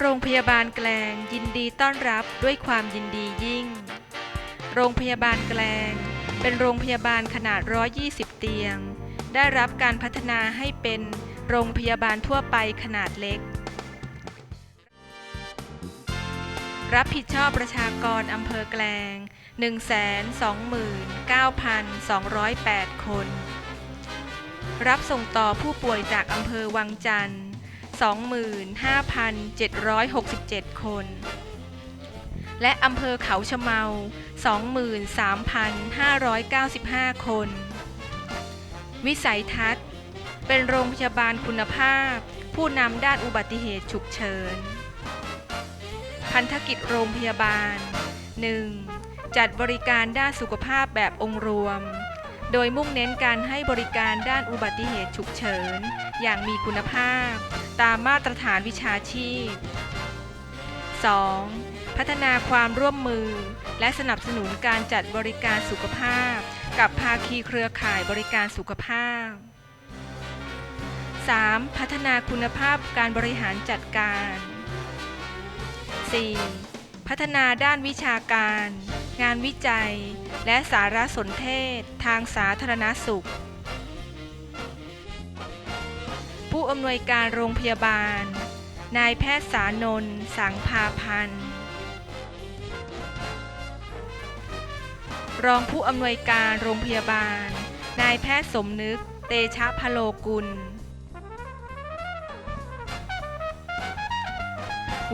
โรงพยาบาลแกลงยินดีต้อนรับด้วยความยินดียิ่ง โรงพยาบาลแกลง เป็นโรงพยาบาลขนาด 120 เตียง ได้รับการพัฒนาให้เป็นโรงพยาบาลทั่วไปขนาดเล็ก รับผิดชอบประชากรอำเภอแกลง 129,208 คน รับส่งต่อผู้ป่วยจากอำเภอวังจันทร์ 25,767 คน และอำเภอเขาชะเมา 23,595 คน วิสัยทัศน์ เป็นโรงพยาบาลคุณภาพ ผู้นำด้านอุบัติเหตุฉุกเฉิน พันธกิจโรงพยาบาล 1. จัดบริการด้านสุขภาพแบบองค์รวม โดยมุ่งเน้นการให้บริการด้านอุบัติเหตุฉุกเฉิน อย่างมีคุณภาพ ตามมาตรฐานวิชาชีพ 2. พัฒนาความร่วมมือ และสนับสนุนการจัดบริการสุขภาพ กับภาคีเครือข่ายบริการสุขภาพ 3. พัฒนาคุณภาพการบริหารจัดการ 4. พัฒนาด้านวิชาการ งานวิจัย และสารสนเทศ ทางสาธารณสุข ผู้อำนวยการโรงพยาบาล นายแพทย์สานนท์สังพาพันธ์ รองผู้อำนวยการโรงพยาบาล นายแพทย์สมนึก เตชะพโลกุล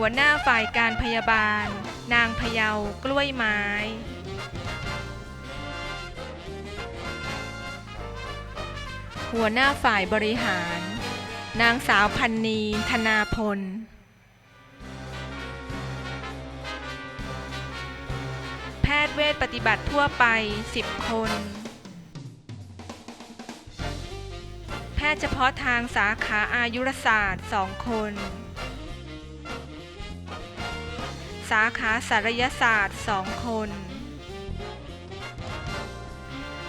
หัวหน้าฝ่ายการพยาบาล นางพยากล้วยไม้ หัวหน้าฝ่ายบริหาร นางสาวพันนีธนาพล แพทย์เวชปฏิบัติทั่วไป 10 คน แพทย์เฉพาะทางสาขาอายุรศาสตร์ 2 คน สาขาศัลยศาสตร์ 2 คน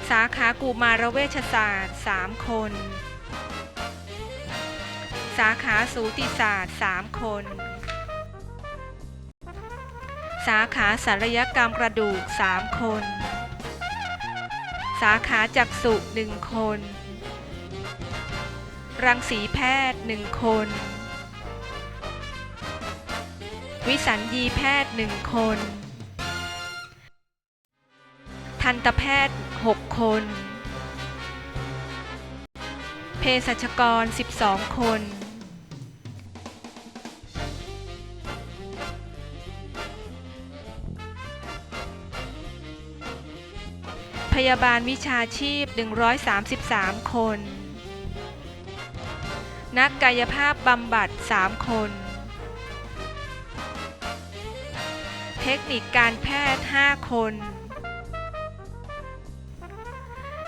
สาขากุมารเวชศาสตร์ 3 คน สาขาสูติศาสตร์ 3 คน สาขาศัลยกรรมกระดูก 3 คน สาขาจักษุ1คน รังสีแพทย์ 1 คน วิสัญญีแพทย์หนึ่งคน ทันตแพทย์6คน เภสัชกร12คน พยาบาลวิชาชีพ 133 คน นักกายภาพบำบัด 3 คน เทคนิคการแพทย์ 5 คน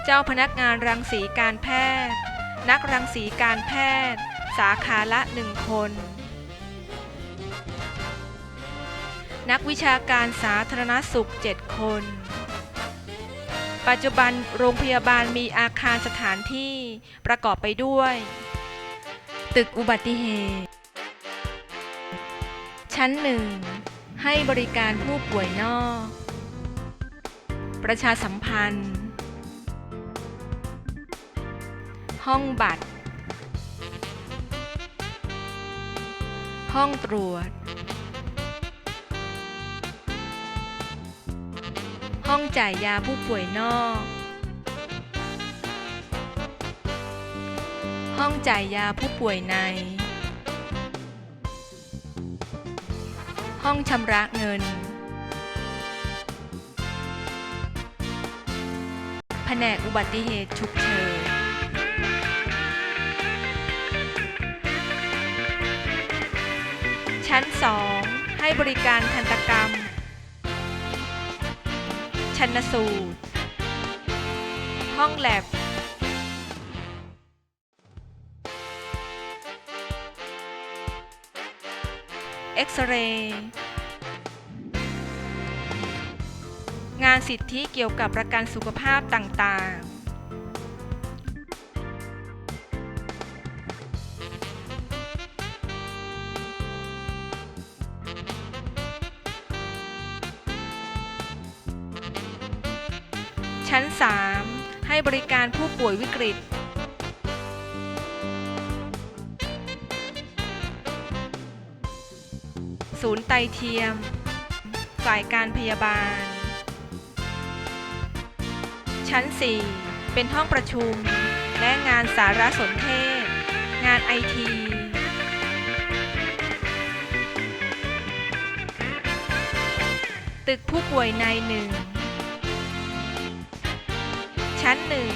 เจ้าพนักงานรังสีการแพทย์ นักรังสีการแพทย์ สาขาละ 1 คน นักวิชาการสาธารณสุข 7 คน ปัจจุบันโรงพยาบาลมีอาคารสถานที่ประกอบไปด้วย ตึกอุบัติเหตุ ชั้นหนึ่ง ให้บริการผู้ป่วยนอก ประชาสัมพันธ์ ห้องบัตร ห้องตรวจ ห้องจ่ายยาผู้ป่วยนอก ห้องจ่ายยาผู้ป่วยใน ห้องชำระเงิน แผนกอุบัติเหตุฉุกเฉิน ชั้น 2 ให้บริการทันตกรรม ชันสูตร ห้องแลบ เอ็กซเรย์งานสิทธิเกี่ยวกับประกันสุขภาพต่างๆชั้น 3 ให้บริการผู้ป่วยวิกฤต ศูนย์ไตเทียม ฝ่ายการพยาบาล ชั้น 4 เป็นห้องประชุม และงานสารสนเทศ งานไอทีตึกผู้ป่วยในหนึ่ง ชั้นหนึ่ง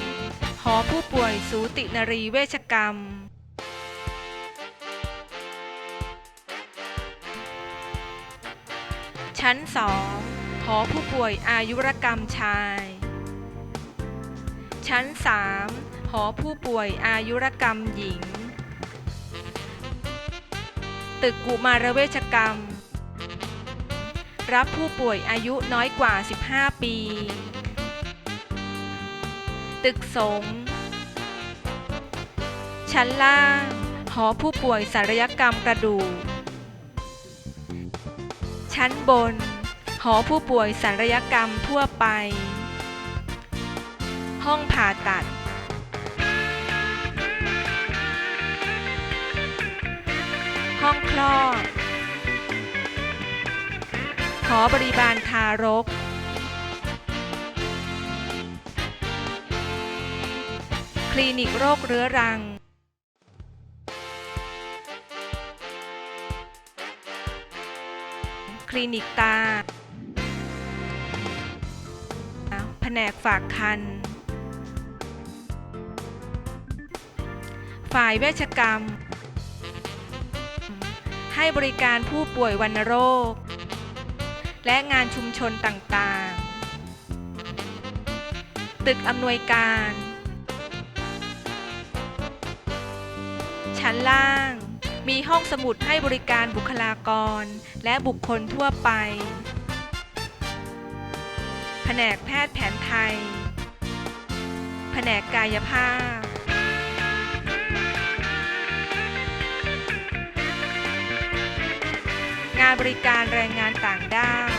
หอผู้ป่วยสูตินรีเวชกรรม ชั้นสองหอผู้ป่วยอายุรกรรมชาย ชั้น 3 หอผู้ป่วยอายุรกรรมหญิง ตึกกุมารเวชกรรม รับผู้ป่วยอายุน้อยกว่า 15 ปี ตึกสงฆ์ชั้นล่าง หอผู้ป่วยศัลยกรรมกระดูก ชั้นบน หอผู้ป่วยศัลยกรรมทั่วไป ห้องผ่าตัด ห้องคลอด หอบริบาลทารก คลินิกโรคเรื้อรัง คลินิกตา แผนกฝากคัน ฝ่ายเวชกรรม ให้บริการผู้ป่วยวัณโรค และงานชุมชนต่างๆ ตึกอำนวยการ ชั้นล่าง มีห้องสมุดให้บริการบุคลากร และบุคคลทั่วไป แผนกแพทย์แผนไทย แผนกกายภาพ งานบริการแรงงานต่างด้าว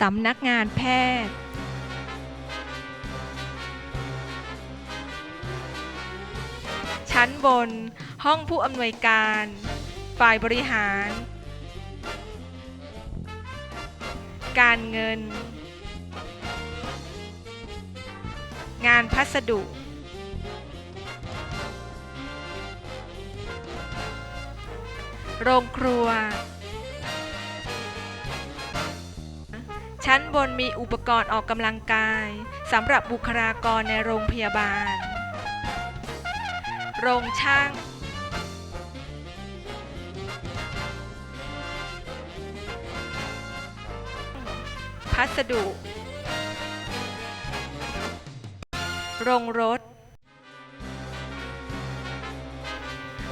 สำนักงานแพทย์ ชั้นบน ห้องผู้อำนวยการ ฝ่ายบริหาร การเงิน งานพัสดุ โรงครัว ชั้นบนมีอุปกรณ์ออกกำลังกายสำหรับบุคลากรในโรงพยาบาล โรงช่างพัสดุ โรงรถ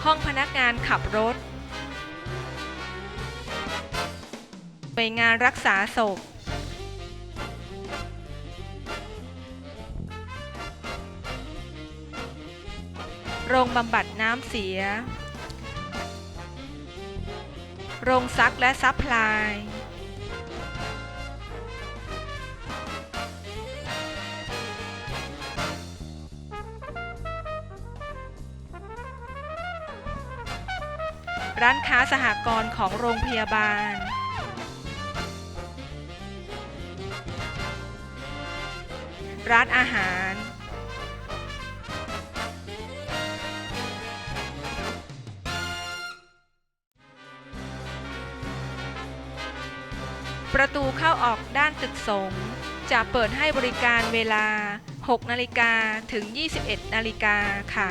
ห้องพนักงานขับรถหน่วยงานรักษาศพ โรงบำบัดน้ำเสีย โรงซักและซัพพลาย ร้านค้าสหกรณ์ของโรงพยาบาลร้านอาหาร ประตูเข้าออกด้านตึกสงจะเปิดให้บริการเวลา 6 นาฬิกาถึง 21 นาฬิกาค่ะ